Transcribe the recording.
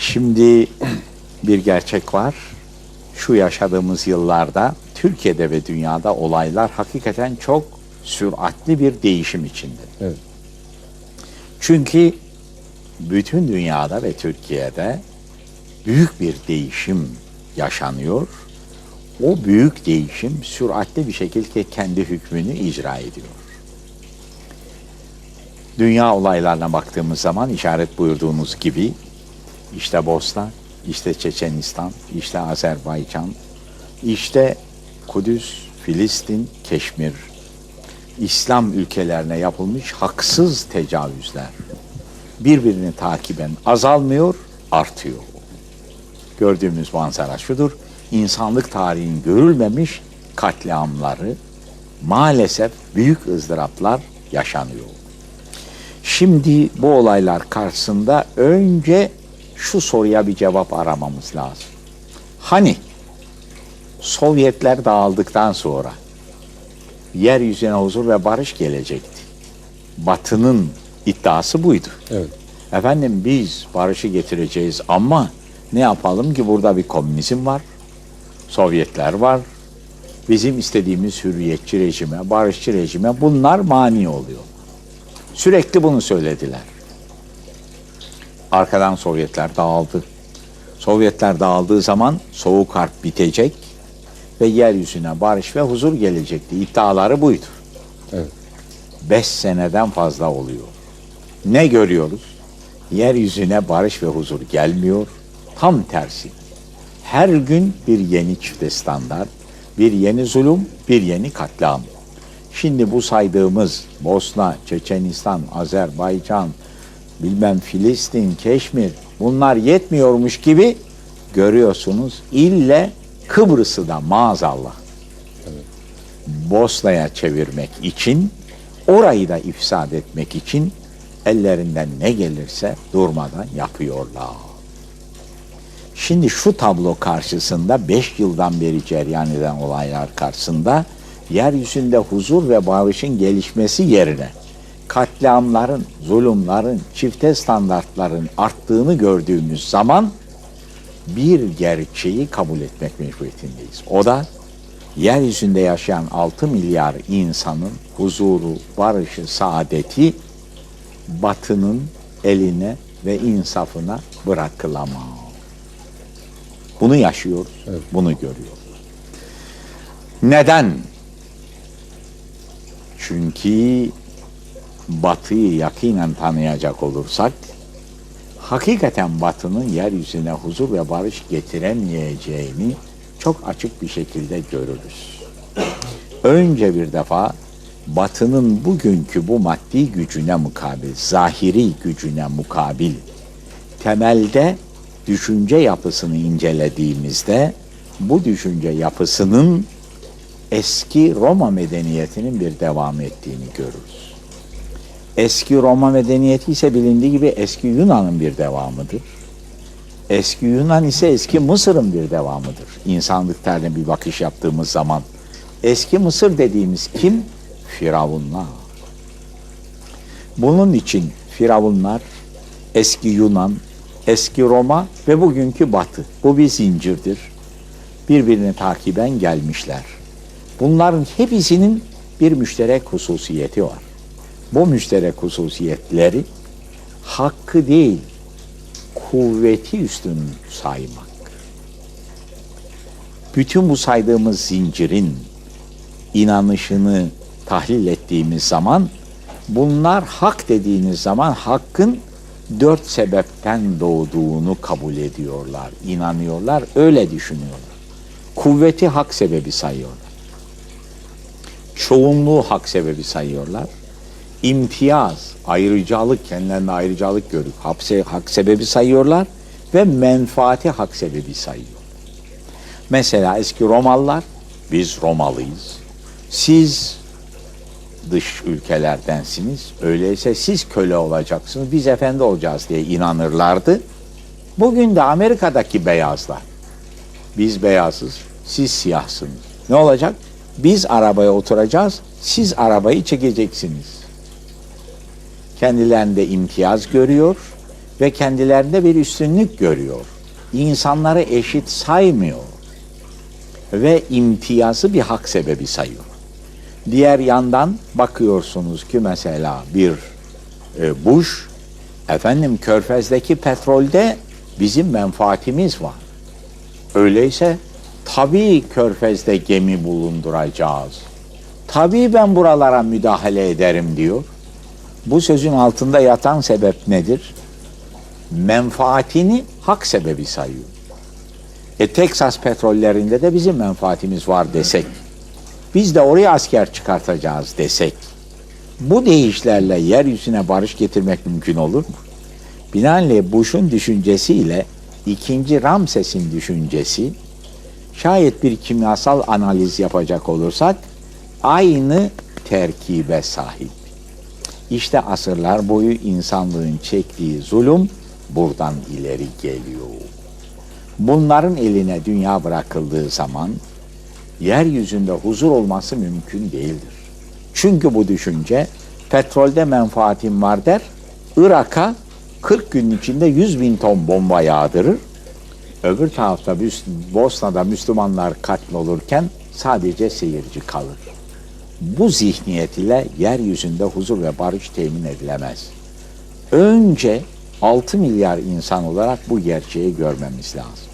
Şimdi bir gerçek var. Şu yaşadığımız yıllarda Türkiye'de ve dünyada olaylar hakikaten çok süratli bir değişim içinde. Evet. Çünkü bütün dünyada ve Türkiye'de büyük bir değişim yaşanıyor. O büyük değişim süratli bir şekilde kendi hükmünü icra ediyor. Dünya olaylarına baktığımız zaman işaret buyurduğunuz gibi işte Bosna, işte Çeçenistan, işte Azerbaycan, işte Kudüs, Filistin, Keşmir, İslam ülkelerine yapılmış haksız tecavüzler birbirini takiben azalmıyor, artıyor. Gördüğümüz manzara şudur. İnsanlık tarihinin görülmemiş katliamları maalesef büyük ızdıraplar yaşanıyor. Şimdi bu olaylar karşısında önce şu soruya bir cevap aramamız lazım. Hani Sovyetler dağıldıktan sonra yeryüzüne huzur ve barış gelecekti. Batı'nın iddiası buydu. Evet. Efendim biz barışı getireceğiz ama ne yapalım ki burada bir komünizm var, Sovyetler var, bizim istediğimiz hürriyetçi rejime, barışçı rejime bunlar mani oluyor. Sürekli bunu söylediler. Arkadan Sovyetler dağıldı. Sovyetler dağıldığı zaman Soğuk Harp bitecek ve yeryüzüne barış ve huzur gelecekti. İddiaları buydu. Evet. Beş seneden fazla oluyor. Ne görüyoruz? Yeryüzüne barış ve huzur gelmiyor. Tam tersi. Her gün bir yeni çifte standart, bir yeni zulüm, bir yeni katliam. Şimdi bu saydığımız Bosna, Çeçenistan, Azerbaycan, bilmem Filistin, Keşmir bunlar yetmiyormuş gibi görüyorsunuz ille Kıbrıs'ı da maazallah Bosna'ya çevirmek için, orayı da ifsad etmek için ellerinden ne gelirse durmadan yapıyorlar. Şimdi şu tablo karşısında 5 yıldan beri cereyan eden olaylar karşısında yeryüzünde huzur ve barışın gelişmesi yerine katliamların, zulümlerin, çifte standartların arttığını gördüğümüz zaman bir gerçeği kabul etmek mecburiyetindeyiz. O da yeryüzünde yaşayan 6 milyar insanın huzuru, barışı, saadeti batının eline ve insafına bırakılamaz. Bunu yaşıyoruz, Evet. bunu görüyoruz. Neden? Çünkü batıyı yakinen tanıyacak olursak, hakikaten batının yeryüzüne huzur ve barış getiremeyeceğini çok açık bir şekilde görürüz. Önce bir defa batının bugünkü bu maddi gücüne mukabil, zahiri gücüne mukabil, temelde düşünce yapısını incelediğimizde bu düşünce yapısının eski Roma medeniyetinin bir devam ettiğini görürüz. Eski Roma medeniyeti ise bilindiği gibi eski Yunan'ın bir devamıdır. Eski Yunan ise eski Mısır'ın bir devamıdır. İnsanlık tarihine bir bakış yaptığımız zaman eski Mısır dediğimiz kim? Firavunlar. Bunun için Firavunlar, eski Yunan, eski Roma ve bugünkü Batı. Bu bir zincirdir. Birbirini takiben gelmişler. Bunların hepsinin bir müşterek hususiyeti var. Bu müşterek hususiyetleri hakkı değil, kuvveti üstün saymak. Bütün bu saydığımız zincirin inanışını tahlil ettiğimiz zaman bunlar hak dediğiniz zaman hakkın dört sebepten doğduğunu kabul ediyorlar, inanıyorlar, öyle düşünüyorlar. Kuvveti hak sebebi sayıyorlar. Çoğunluğu hak sebebi sayıyorlar. İmtiyaz, ayrıcalık, kendilerine ayrıcalık görüp hapse, hak sebebi sayıyorlar ve menfaati hak sebebi sayıyor. Mesela eski Romalılar, biz Romalıyız. Siz dış ülkelerdensiniz. Öyleyse siz köle olacaksınız, biz efendi olacağız diye inanırlardı. Bugün de Amerika'daki beyazlar, biz beyazız, siz siyahsınız. Ne olacak? Biz arabaya oturacağız, siz arabayı çekeceksiniz. Kendilerinde imtiyaz görüyor ve kendilerinde bir üstünlük görüyor. İnsanları eşit saymıyor ve imtiyazı bir hak sebebi sayıyor. Diğer yandan bakıyorsunuz ki mesela bir e, Bush, efendim Körfez'deki petrolde bizim menfaatimiz var. Öyleyse tabii Körfez'de gemi bulunduracağız. Tabii ben buralara müdahale ederim diyor. Bu sözün altında yatan sebep nedir? Menfaatini hak sebebi sayıyor. E Teksas petrollerinde de bizim menfaatimiz var desek, biz de oraya asker çıkartacağız desek, bu deyişlerle yeryüzüne barış getirmek mümkün olur mu? Binaenaleyh Bush'un düşüncesiyle ikinci Ramses'in düşüncesi, şayet bir kimyasal analiz yapacak olursak, aynı terkibe sahip. İşte asırlar boyu insanlığın çektiği zulüm buradan ileri geliyor. Bunların eline dünya bırakıldığı zaman yeryüzünde huzur olması mümkün değildir. Çünkü bu düşünce petrolde menfaatim var der, Irak'a 40 gün içinde 100 bin ton bomba yağdırır. Öbür tarafta Bosna'da Müslümanlar katlolurken sadece seyirci kalır. Bu zihniyet ile yeryüzünde huzur ve barış temin edilemez. Önce 6 milyar insan olarak bu gerçeği görmemiz lazım.